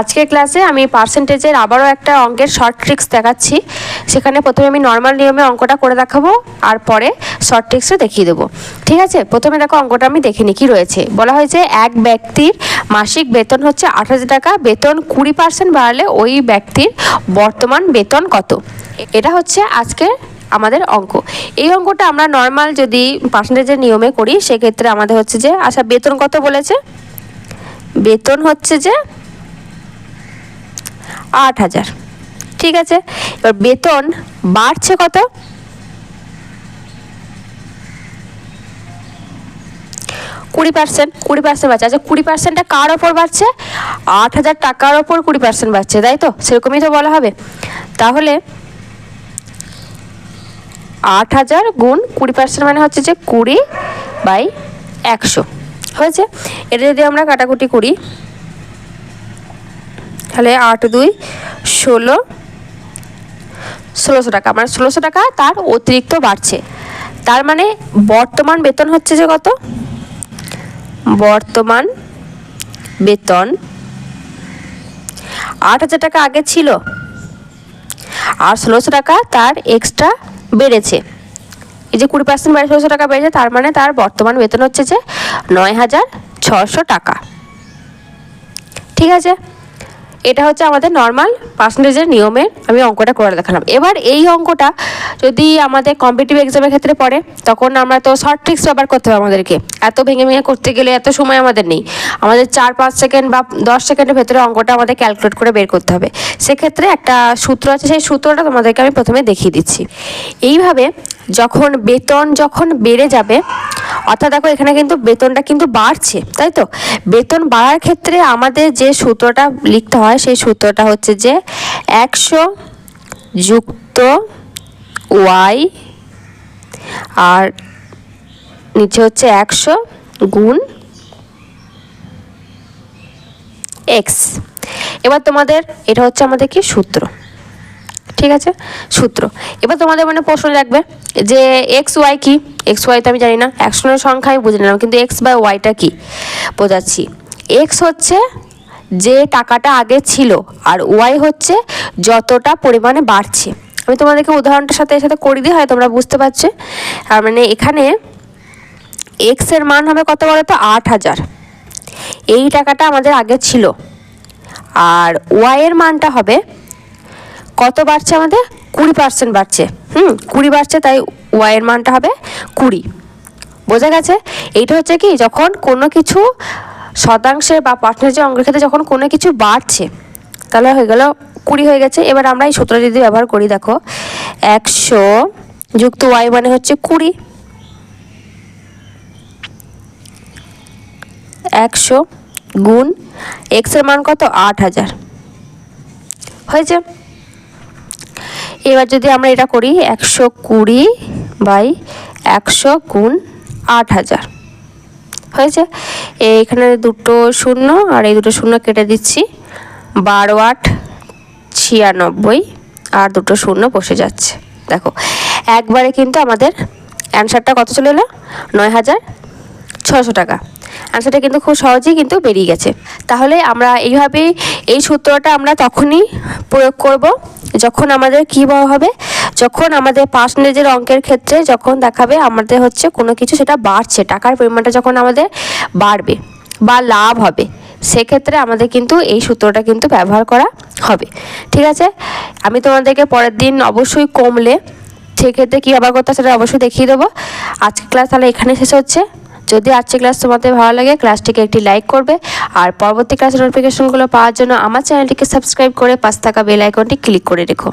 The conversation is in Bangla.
আজকের ক্লাসে আমি পার্সেন্টেজের আবারও একটা অঙ্কের শর্ট ট্রিক্স দেখাচ্ছি। সেখানে প্রথমে আমি নর্মাল নিয়মে অঙ্কটা করে দেখাবো, আর পরে শর্ট ট্রিক্সও দেখিয়ে দেবো। ঠিক আছে? প্রথমে দেখো অঙ্কটা আমি দেখে নিই, কী রয়েছে? বলা হয়েছে এক ব্যক্তির মাসিক বেতন হচ্ছে আট হাজার টাকা, বেতন কুড়ি পার্সেন্ট বাড়ালে ওই ব্যক্তির বর্তমান বেতন কত? এটা হচ্ছে আজকের আমাদের অঙ্ক। এই অঙ্কটা আমরা নর্মাল যদি পার্সেন্টেজের নিয়মে করি, সেক্ষেত্রে আমাদের হচ্ছে যে আচ্ছা বেতন কত বলেছে? বেতন হচ্ছে যে আট হাজার। ঠিক আছে? এবার বেতন বাড়ছে কত? কুড়ি পার্সেন্ট কুড়ি পার্সেন্ট বাড়ছে। আচ্ছা কুড়ি পার্সেন্টটা কার ওপর বাড়ছে? আট হাজার টাকার ওপর কুড়ি পার্সেন্ট বাড়ছে, তাই তো? সেরকমই তো বলা হবে। তাহলে আট হাজার গুণ কুড়ি পার্সেন্ট মানে হচ্ছে যে কুড়ি বাই একশো। হয়েছে? এটা যদি আমরা কাটাকুটি করি তাহলে আট, দুই, ষোলো, ষোলোশো টাকা। মানে ষোলোশো টাকা তার অতিরিক্ত বাড়ছে। তার মানে বর্তমান বেতন হচ্ছে যে কত? বর্তমান বেতন আট হাজার টাকা আগে ছিল। আর ষোলোশো টাকা তার এক্সট্রা বেড়েছে। এই যে কুড়ি পার্সেন্ট বাইশ ষোলোশো টাকা বেড়েছে, তার মানে তার বর্তমান বেতন হচ্ছে যে নয় হাজার ছশো টাকা। ঠিক আছে? এটা হচ্ছে আমাদের নর্মাল পার্সেন্টেজের নিয়মে আমি অঙ্কটা করে দেখালাম। এবার এই অঙ্কটা যদি আমাদের কম্পিটিভ এক্সামের ক্ষেত্রে পড়ে, তখন আমরা তো শর্ট ট্রিক্স ব্যবহার করতে হবে আমাদেরকে। এত ভেঙে ভেঙে করতে গেলে এত সময় আমাদের নেই। আমাদের চার পাঁচ সেকেন্ড বা দশ সেকেন্ডের ভেতরে অঙ্কটা আমাদের ক্যালকুলেট করে বের করতে হবে। সেক্ষেত্রে একটা সূত্র আছে, সেই সূত্রটা তোমাদেরকে আমি প্রথমে দেখিয়ে দিচ্ছি। এইভাবে যখন বেতন যখন বেড়ে যাবে অর্থাৎ দেখো, এখানে কিন্তু বেতনটা কিন্তু বাড়ছে, তাই তো? বেতন বাড়ার ক্ষেত্রে আমাদের যে সূত্রটা লিখতে হয়, সেই সূত্রটা হচ্ছে যে একশো যুক্ত ওয়াই আর নিচে হচ্ছে একশো গুণ এক্স। এবার তোমাদের, এটা হচ্ছে আমাদের কি সূত্র? ঠিক আছে? সূত্র। এবার তোমাদের মনে প্রশ্ন রাখবে যে এক্স ওয়াই কি? এক্স ওয়াই তো আমি জানি না। একশনের সংখ্যা আমি বুঝে নিলাম, কিন্তু এক্স বাই ওয়াইটা কি? বোঝাচ্ছি। এক্স হচ্ছে যে টাকাটা আগে ছিল, আর ওয়াই হচ্ছে যতটা পরিমাণে বাড়ছে। আমি তোমাদেরকে উদাহরণটার সাথে এর সাথে করে দিই হয় তোমরা বুঝতে পারছ। আর মানে এখানে এক্সের মান হবে কত বলো তো? আট হাজার। এই টাকাটা আমাদের আগে ছিল। আর ওয়াই এর মানটা হবে কত বাড়ছে আমাদের? কুড়ি পার্সেন্ট বাড়ছে। হুম, কুড়ি বাড়ছে, তাই ওয়াইয়ের মানটা হবে কুড়ি। বোঝা গেছে? এইটা হচ্ছে কি, যখন কোনো কিছু শতাংশে বা পার্সেন্টেজের অঙ্কের ক্ষেত্রে যখন কোনো কিছু বাড়ছে, তাহলে হয়ে গেল কুড়ি হয়ে গেছে। এবার আমরা এই সূত্র যদি ব্যবহার করি, দেখো, একশো যুক্ত ওয়াই মানে হচ্ছে কুড়ি। একশো গুণ এক্সের মান কত? আট হাজার। হয়েছে? এবার যদি আমরা এটা করি, একশো কুড়ি বাই একশো গুণ আট হাজার। হয়েছে? এইখানে দুটো শূন্য আর এই দুটো শূন্য কেটে দিচ্ছি। বারো আট ছিয়ানব্বই আর দুটো শূন্য বসে যাচ্ছে। দেখো, একবারে কিন্তু আমাদের অ্যান্সারটা কত চলে এলো? নয় হাজার ছশো টাকা। অ্যান্সারটা কিন্তু খুব সহজেই কিন্তু বেরিয়ে গেছে। তাহলে আমরা এইভাবেই এই সূত্রটা আমরা তখনই প্রয়োগ করব। যখন আমাদের কী হবে? যখন আমাদের পার্সেন্টেজের অঙ্কের ক্ষেত্রে যখন দেখাবে, আমাদের হচ্ছে কোনো কিছু সেটা বাড়ছে, টাকার পরিমাণটা যখন আমাদের বাড়বে বা লাভ হবে, সেক্ষেত্রে আমাদের কিন্তু এই সূত্রটা কিন্তু ব্যবহার করা হবে। ঠিক আছে? আমি তোমাদেরকে পরের দিন অবশ্যই কমলে, সেক্ষেত্রে কী ব্যবহার করতে সেটা অবশ্যই দেখিয়ে দেবো। আজকের ক্লাস তাহলে এখানে শেষ হচ্ছে। যদি আজকে ক্লাস তোমাদের ভালো লাগে ক্লাসটিকে একটি লাইক করবে। আর পরবর্তী ক্লাসের নোটিফিকেশনগুলো পাওয়ার জন্য আমার চ্যানেলটিকে সাবস্ক্রাইব করে পাশ থাকা বেল আইকনটি ক্লিক করে রেখো।